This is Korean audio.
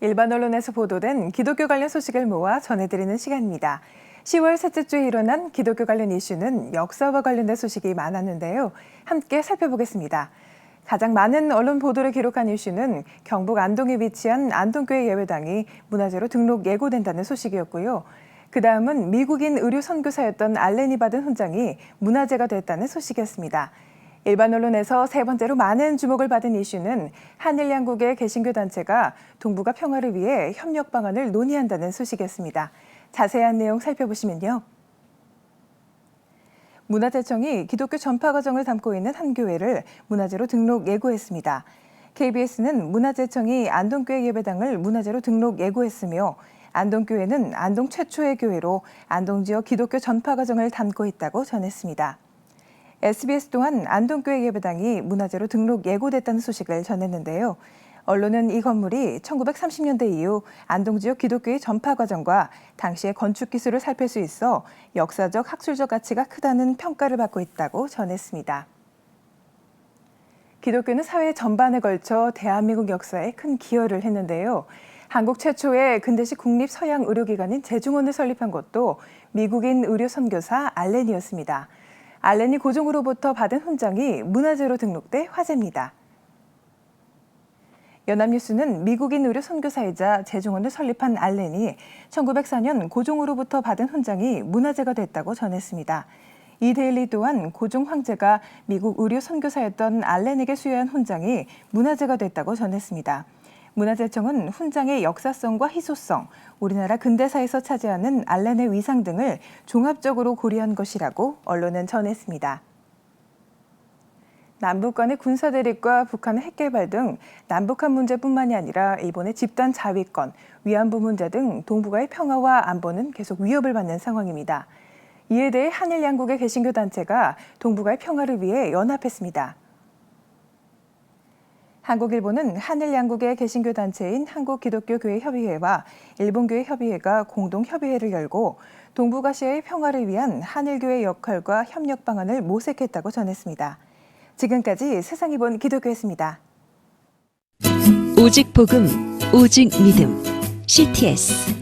일반 언론에서 보도된 기독교 관련 소식을 모아 전해드리는 시간입니다. 10월 셋째 주에 일어난 기독교 관련 이슈는 역사와 관련된 소식이 많았는데요. 함께 살펴보겠습니다. 가장 많은 언론 보도를 기록한 이슈는 경북 안동에 위치한 안동교회 예배당이 문화재로 등록 예고된다는 소식이었고요. 그 다음은 미국인 의료 선교사였던 알렌이 받은 훈장이 문화재가 됐다는 소식이었습니다. 일반 언론에서 세 번째로 많은 주목을 받은 이슈는 한일 양국의 개신교 단체가 동북아 평화를 위해 협력 방안을 논의한다는 소식이었습니다. 자세한 내용 살펴보시면요. 문화재청이 기독교 전파 과정을 담고 있는 한 교회를 문화재로 등록 예고했습니다. KBS는 문화재청이 안동교회 예배당을 문화재로 등록 예고했으며 안동교회는 안동 최초의 교회로 안동 지역 기독교 전파 과정을 담고 있다고 전했습니다. SBS 또한 안동교회 예배당이 문화재로 등록 예고됐다는 소식을 전했는데요. 언론은 이 건물이 1930년대 이후 안동 지역 기독교의 전파 과정과 당시의 건축 기술을 살필 수 있어 역사적 학술적 가치가 크다는 평가를 받고 있다고 전했습니다. 기독교는 사회 전반에 걸쳐 대한민국 역사에 큰 기여를 했는데요. 한국 최초의 근대식 국립 서양 의료기관인 재중원을 설립한 것도 미국인 의료 선교사 알렌이었습니다. 알렌이 고종으로부터 받은 훈장이 문화재로 등록돼 화제입니다. 연합뉴스는 미국인 의료 선교사이자 재중원을 설립한 알렌이 1904년 고종으로부터 받은 훈장이 문화재가 됐다고 전했습니다. 이 데일리 또한 고종 황제가 미국 의료 선교사였던 알렌에게 수여한 훈장이 문화재가 됐다고 전했습니다. 문화재청은 훈장의 역사성과 희소성, 우리나라 근대사에서 차지하는 알렌의 위상 등을 종합적으로 고려한 것이라고 언론은 전했습니다. 남북 간의 군사 대립과 북한의 핵 개발 등 남북한 문제뿐만이 아니라 일본의 집단 자위권, 위안부 문제 등 동북아의 평화와 안보는 계속 위협을 받는 상황입니다. 이에 대해 한일 양국의 개신교 단체가 동북아의 평화를 위해 연합했습니다. 한국 일본은 한일 양국의 개신교 단체인 한국기독교교회 협의회와 일본교회 협의회가 공동 협의회를 열고 동북아시아의 평화를 위한 한일교회 역할과 협력 방안을 모색했다고 전했습니다. 지금까지 세상이 본 기독교였습니다. 오직 복음, 오직 믿음. CTS